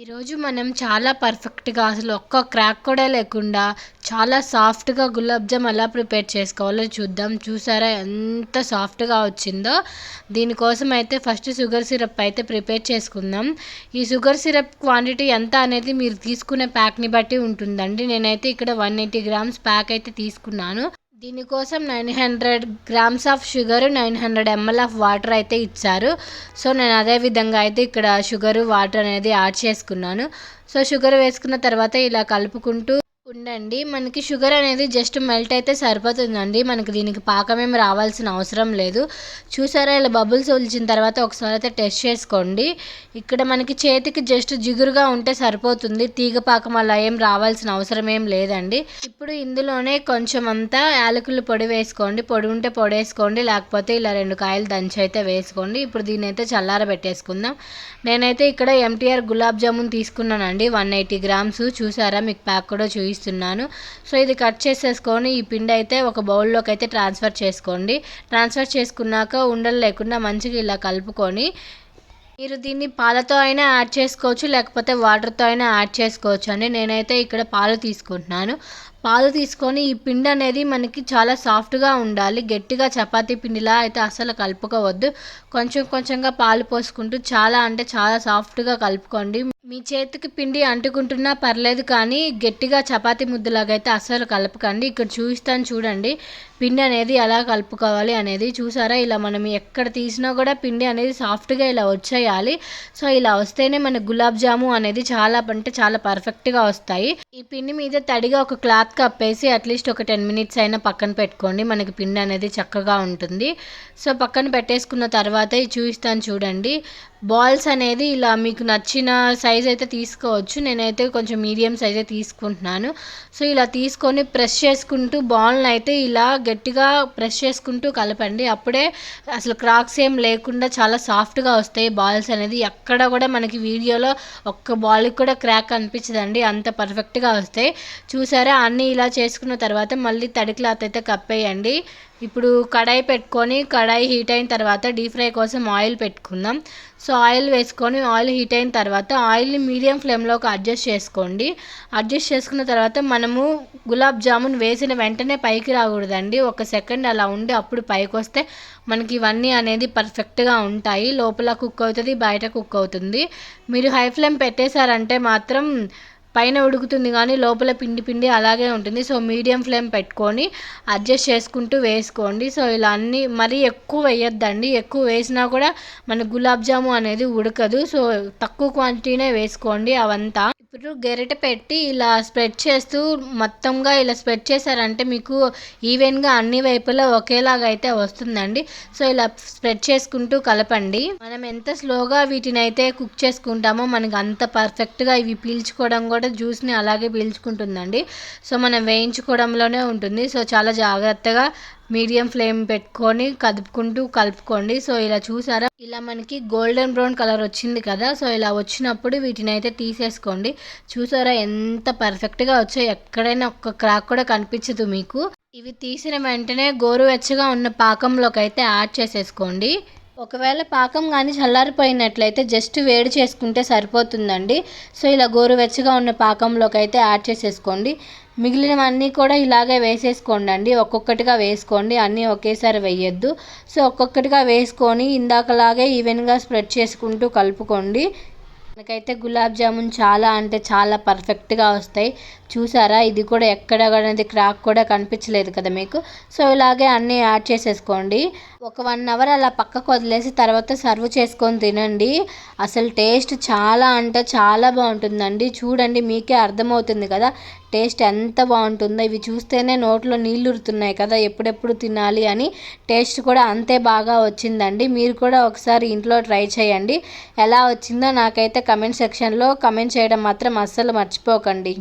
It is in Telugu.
ఈరోజు మనం చాలా పర్ఫెక్ట్గా అసలు ఒక్క క్రాక్ కూడా లేకుండా చాలా సాఫ్ట్గా గులాబ్ జామ్ ఎలా ప్రిపేర్ చేసుకోవాలో చూద్దాం. చూసారా ఎంత సాఫ్ట్గా వచ్చిందో? దీనికోసం అయితే ఫస్ట్ షుగర్ సిరప్ అయితే ప్రిపేర్ చేసుకుందాం. ఈ షుగర్ సిరప్ క్వాంటిటీ ఎంత అనేది మీరు తీసుకునే ప్యాక్ని బట్టి ఉంటుందండి. నేనైతే ఇక్కడ వన్ ఎయిటీ గ్రామ్స్ ప్యాక్ అయితే తీసుకున్నాను. దీనికోసం nine hundred grams of sugar nine hundred ML of water అయితే ఇచ్చారు. సో నేను అదే విధంగా అయితే ఇక్కడ షుగర్ వాటర్ అనేది యాడ్ చేసుకున్నాను. సో షుగర్ వేసుకున్న తర్వాత ఇలా కలుపుకుంటూ ఉండండి. మనకి షుగర్ అనేది జస్ట్ మెల్ట్ అయితే సరిపోతుందండి. మనకి దీనికి పాకమేమి రావాల్సిన అవసరం లేదు. చూసారా ఇలా బబుల్స్ ఒలిచిన తర్వాత ఒకసారి అయితే టెస్ట్ చేసుకోండి. ఇక్కడ మనకి చేతికి జస్ట్ జిగురుగా ఉంటే సరిపోతుంది. తీగ పాకం అలా ఏం రావాల్సిన అవసరం ఏం లేదండి. ఇప్పుడు ఇందులోనే కొంచెం అంతా యాలకులు పొడి వేసుకోండి. పొడి ఉంటే పొడి వేసుకోండి లేకపోతే ఇలా రెండు కాయలు దంచి అయితే వేసుకోండి. ఇప్పుడు దీని అయితే చల్లార పెట్టేసుకుందాం. నేనైతే ఇక్కడ ఎంటీఆర్ గులాబ్ జామున్ తీసుకున్నానండి. One eighty grams. చూసారా మీకు ప్యాక్ కూడా చూపిస్తున్నాను సో ఇది కట్ చేసేసుకొని ఈ పిండి అయితే ఒక బౌల్లోకి అయితే ట్రాన్స్ఫర్ చేసుకోండి. ట్రాన్స్ఫర్ చేసుకున్నాక ఉండలు లేకుండా మంచిగా ఇలా కలుపుకొని మీరు దీన్ని పాలతో అయినా యాడ్ చేసుకోవచ్చు లేకపోతే వాటర్తో అయినా యాడ్ చేసుకోవచ్చు అండి. నేనైతే ఇక్కడ పాలు తీసుకుంటున్నాను. పాలు తీసుకొని ఈ పిండి అనేది మనకి చాలా సాఫ్ట్గా ఉండాలి. గట్టిగా చపాతీ పిండిలా అయితే అసలు కలుపుకోవద్దు. కొంచెం కొంచెంగా పాలు పోసుకుంటూ చాలా అంటే చాలా సాఫ్ట్గా కలుపుకోండి. మీ చేతికి పిండి అంటుకుంటున్నా పర్లేదు కానీ గట్టిగా చపాతీ ముద్దలాగైతే అయితే అస్సలు కలపకండి. ఇక్కడ చూపిస్తాను చూడండి. పిండి అనేది ఎలా కలుపుకోవాలి అనేది చూసారా? ఇలా మనం ఎక్కడ తీసినా కూడా పిండి అనేది సాఫ్ట్గా ఇలా వచ్చేయాలి. సో ఇలా వస్తేనే మన గులాబ్ జాము అనేది చాలా అంటే చాలా పర్ఫెక్ట్గా వస్తాయి. ఈ పిండి మీద తడిగా ఒక క్లాత్ కప్పేసి అట్లీస్ట్ ఒక టెన్ మినిట్స్ అయినా పక్కన పెట్టుకోండి. మనకి పిండి అనేది చక్కగా ఉంటుంది. సో పక్కన పెట్టేసుకున్న తర్వాత చూపిస్తాను చూడండి. బాల్స్ అనేది ఇలా మీకు నచ్చిన సైజ్ అయితే తీసుకోవచ్చు. నేనైతే కొంచెం మీడియం సైజే తీసుకుంటున్నాను. సో ఇలా తీసుకొని ప్రెస్ చేసుకుంటూ బాల్ని అయితే ఇలా గట్టిగా ప్రెస్ చేసుకుంటూ కలపండి. అప్పుడే అసలు క్రాక్స్ ఏం లేకుండా చాలా సాఫ్ట్గా వస్తాయి బాల్స్ అనేది. ఎక్కడ కూడా మనకి వీడియోలో ఒక్క బాల్కి కూడా క్రాక్ అనిపించదండి. అంత పర్ఫెక్ట్గా వస్తాయి. చూసారా? అన్నీ ఇలా చేసుకున్న తర్వాత మళ్ళీ తడి క్లాత్ అయితే కప్పేయండి. ఇప్పుడు కడాయి పెట్టుకొని కడాయి హీట్ అయిన తర్వాత డీప్ ఫ్రై కోసం ఆయిల్ పెట్టుకుందాం. సో ఆయిల్ వేసుకొని ఆయిల్ హీట్ అయిన తర్వాత ఆయిల్ని మీడియం ఫ్లేమ్లోకి అడ్జస్ట్ చేసుకోండి. అడ్జస్ట్ చేసుకున్న తర్వాత మనము గులాబ్ జామున్ వేసిన వెంటనే పైకి రాకూడదండి. ఒక సెకండ్ అలా ఉండి అప్పుడు పైకి వస్తే మనకి ఇవన్నీ అనేది పర్ఫెక్ట్గా ఉంటాయి. లోపల కుక్ అవుతుంది బయట కుక్ అవుతుంది. మీరు హై ఫ్లేమ్ పెట్టేశారంటే మాత్రం పైన ఉడుకుతుంది కానీ లోపల పిండి పిండి అలాగే ఉంటుంది. సో మీడియం ఫ్లేమ్ పెట్టుకొని అడ్జస్ట్ చేసుకుంటూ వేసుకోండి. సో ఇలా అన్నీ మరీ ఎక్కువ వేయొద్దండి. ఎక్కువ వేసినా కూడా మన గులాబ్ జాము అనేది ఉడకదు. సో తక్కువ క్వాంటిటీనే వేసుకోండి అవంతా. ఇప్పుడు గెరిట పెట్టి ఇలా స్ప్రెడ్ చేస్తూ మొత్తంగా ఇలా స్ప్రెడ్ చేశారంటే మీకు ఈవెన్గా అన్ని వైపులా ఒకేలాగా అయితే వస్తుందండి. సో ఇలా స్ప్రెడ్ చేసుకుంటూ కలపండి. మనం ఎంత స్లోగా వీటిని అయితే కుక్ చేసుకుంటామో మనకి అంత పర్ఫెక్ట్గా ఇవి పీల్చుకోవడం కూడా జ్యూస్ని అలాగే పీల్చుకుంటుందండి. సో మనం వేయించుకోవడంలోనే ఉంటుంది. సో చాలా జాగ్రత్తగా మీడియం ఫ్లేమ్ పెట్టుకొని కదుపుకుంటూ కలుపుకోండి. సో ఇలా చూసారా? ఇలా మనకి గోల్డెన్ బ్రౌన్ కలర్ వచ్చింది కదా. సో ఇలా వచ్చినప్పుడు వీటిని అయితే తీసేసుకోండి. చూసారా ఎంత పర్ఫెక్ట్గా వచ్చాయి. ఎక్కడైనా ఒక్క క్రాక్ కూడా కనిపించదు మీకు. ఇవి తీసిన వెంటనే గోరువెచ్చగా ఉన్న పాకంలోకి అయితే యాడ్ చేసేసుకోండి. ఒకవేళ పాకం కానీ చల్లారిపోయినట్లయితే జస్ట్ వేడి చేసుకుంటే సరిపోతుందండి. సో ఇలా గోరువెచ్చగా ఉన్న పాకంలోకి అయితే యాడ్ చేసేసుకోండి. మిగిలినవన్నీ కూడా ఇలాగే వేసేసుకోండి అండి ఒక్కొక్కటిగా వేసుకోండి. అన్నీ ఒకేసారి వేయొద్దు. సో ఒక్కొక్కటిగా వేసుకొని ఇందాకలాగే ఈవెన్గా స్ప్రెడ్ చేసుకుంటూ కలుపుకోండి. మనకైతే గులాబ్ జామున్ చాలా అంటే చాలా పర్ఫెక్ట్గా వస్తాయి. చూసారా? ఇది కూడా ఎక్కడ అనేది క్రాక్ కూడా కనిపించలేదు కదా మీకు? సో ఇలాగే అన్నీ యాడ్ చేసేసుకోండి. ఒక వన్ అవర్ అలా పక్కకు వదిలేసి తర్వాత సర్వ్ చేసుకొని తినండి. అసలు టేస్ట్ చాలా అంటే చాలా బాగుంటుందండి. చూడండి మీకే అర్థమవుతుంది కదా టేస్ట్ ఎంత బాగుంటుందో. ఇవి చూస్తేనే నోట్లో నీళ్ళు ఉరుతున్నాయి కదా ఎప్పుడెప్పుడు తినాలి అని. టేస్ట్ కూడా అంతే బాగా వచ్చిందండి. మీరు కూడా ఒకసారి ఇంట్లో ట్రై చేయండి. ఎలా వచ్చిందో నాకైతే కమెంట్ సెక్షన్లో కమెంట్ చేయడం మాత్రం అస్సలు మర్చిపోకండి.